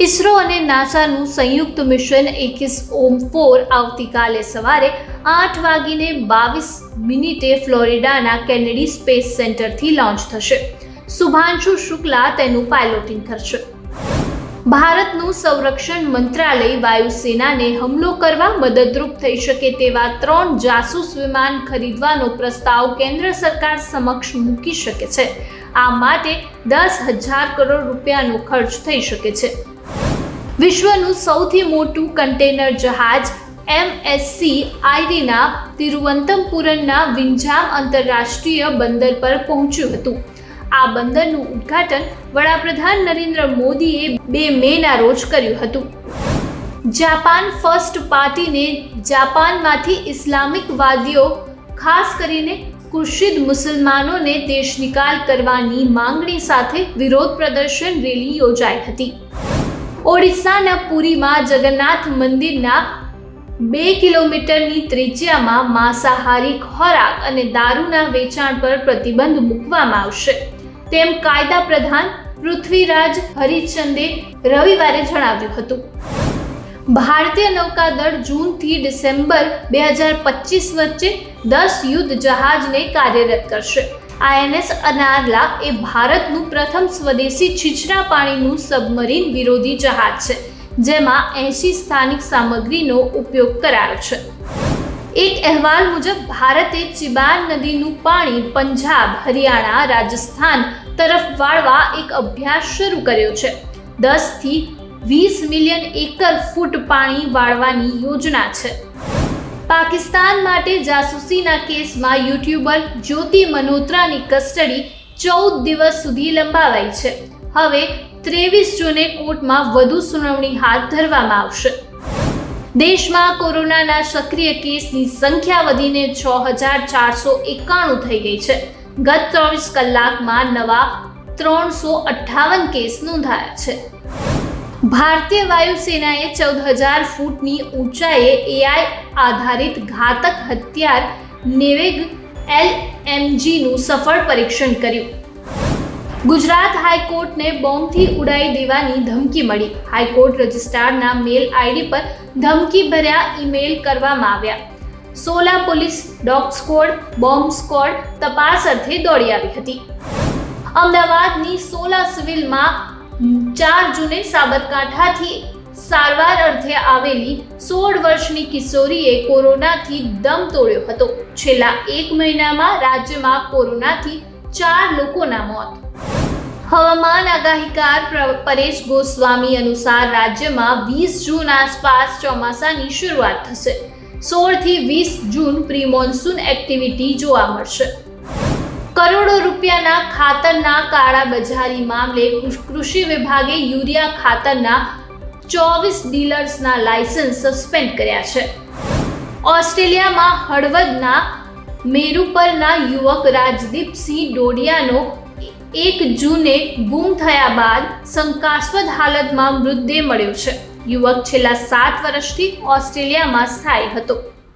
ઇસરો અને નાસાનું સંયુક્ત મિશન એકીસ ઓમ ફોર આવતીકાલે સવારે આઠ વાગીને બાવીસ મિનિટે ફ્લોરિડાના કેનેડી સ્પેસ સેન્ટરથી લોન્ચ થશે. શુભાંશુ શુક્લા તેનું પાયલોટિંગ કરશે. ભારતનું સંરક્ષણ મંત્રાલય વાયુસેનાને હુમલો કરવા મદદરૂપ થઈ શકે તેવા ત્રણ જાસૂસ વિમાન ખરીદવાનો પ્રસ્તાવ કેન્દ્ર સરકાર સમક્ષ મૂકી શકે છે. આ માટે દસ હજાર કરોડ રૂપિયાનો ખર્ચ થઈ શકે છે. વિશ્વનું સૌથી મોટું કન્ટેનર જહાજ એમએસસી આઈડીના તિરુવનંતપુરમના વિંજામ આંતરરાષ્ટ્રીય બંદર પર પહોંચ્યું હતું. આ બંદરનું ઉદ્ઘાટન વડાપ્રધાન નરેન્દ્ર મોદીએ બે મેના રોજ કર્યું હતું. જાપાન ફર્સ્ટ પાર્ટીને જાપાનમાંથી ઇસ્લામિકવાદીઓ ખાસ કરીને કુર્શિદ મુસલમાનોને દેશ નિકાલ કરવાની માંગણી સાથે વિરોધ પ્રદર્શન રેલી યોજાઈ હતી. ઓડિશાના પુરીમાં જગન્નાથ મંદિરના બે કિલોમીટરની ત્રિજ્યામાં માંસાહારી ખોરાક અને દારૂના વેચાણ પર પ્રતિબંધ મૂકવામાં આવશે. તેમ કાયદા પ્રધાન પૃથ્વીરાજ હરિચંદે રવિવારે જણાવ્યું હતું. ભારતીય નૌકાદળ જૂનથી ડિસેમ્બર બે હજાર પચીસ વચ્ચે દસ યુદ્ધ જહાજને કાર્યરત કરશે. આઈએનએસ અનારલા એ ભારતનું પ્રથમ સ્વદેશી છીછરા પાણીનું સબમરીન વિરોધી જહાજ છે, જેમાં એંશી સ્થાનિક સામગ્રીનો ઉપયોગ કરાયો છે. એક અહેવાલ મુજબ, ભારતે ચિબાન નદીનું પાણી પંજાબ, હરિયાણા, રાજસ્થાન તરફ વાળવા એક અભ્યાસ શરૂ કર્યો છે. દસથી વીસ મિલિયન એકર ફૂટ પાણી વાળવાની યોજના છે. પાકિસ્તાન માટે જાસૂસીના કેસમાં યુટ્યુબર જ્યોતિ મલ્હોત્રાની કસ્ટડી ચૌદ દિવસ સુધી લંબાવાઈ છે. હવે ત્રેવીસ જૂને કોર્ટમાં વધુ સુનાવણી હાથ ધરવામાં આવશે. દેશમાં કોરોનાના સક્રિય કેસની સંખ્યા વધીને છ હજાર ચારસો એકાણું થઈ ગઈ છે. ગત ચોવીસ કલાકમાં નવા ત્રણસો અઠ્ઠાવન કેસ નોંધાયા છે. ભારતીય વાયુસેનાએ ચૌદ હજાર ફૂટની ઊંચાઈએ એઆઈ આધારિત ઘાતક હથિયાર નેવેગ એલ એમજીનું સફળ પરીક્ષણ કર્યું. ગુજરાત હાઈકોર્ટને બોમ્બથી ઉડાઈ દેવાની ધમકી મળી. હાઈકોર્ટ રજિસ્ટ્રારના મેલ આઈડી પર ધમકી ભર્યા ઈમેલ કરવામાં આવ્યા. Sola police, dog squad bomb squad તપાસ અર્થે દોડી આવી હતી. અમદાવાદની સોલા સિવિલમાં ચાર જૂને સાબરકાંઠાથી સારવાર અર્થે આવેલી સોળ વર્ષની કિશોરીએ કોરોનાથી દમ તોડ્યો હતો. છેલ્લા એક મહિનામાં રાજ્યમાં કોરોનાથી ચાર લોકોના મોત. હવામાન આગાહીકાર પરેશ ગોસ્વામી અનુસાર રાજ્યમાં વીસ જૂન આસપાસ ચોમાસાની શરૂઆત થશે. સોળથી વીસ જૂન પ્રી મોન્સૂન એક્ટિવિટી જોવા મળશે. કરોડો રૂપિયાના ખાતરના કાળા બજારી મામલે કૃષિ વિભાગે યુરિયા ખાતરના ચોવીસ ડીલર્સના લાયસન્સ સસ્પેન્ડ કર્યા છે. ઓસ્ટ્રેલિયામાં હળવદના મેરુપરના યુવક રાજદીપસિંહ ડોડિયાનો એક જૂને ગુમ થયા બાદ શંકાસ્પદ હાલતમાં મૃતદેહ મળ્યો છે. યુવક છેલ્લા સાત વર્ષથી ઓસ્ટ્રેલિયામાં સ્થાયી હતો.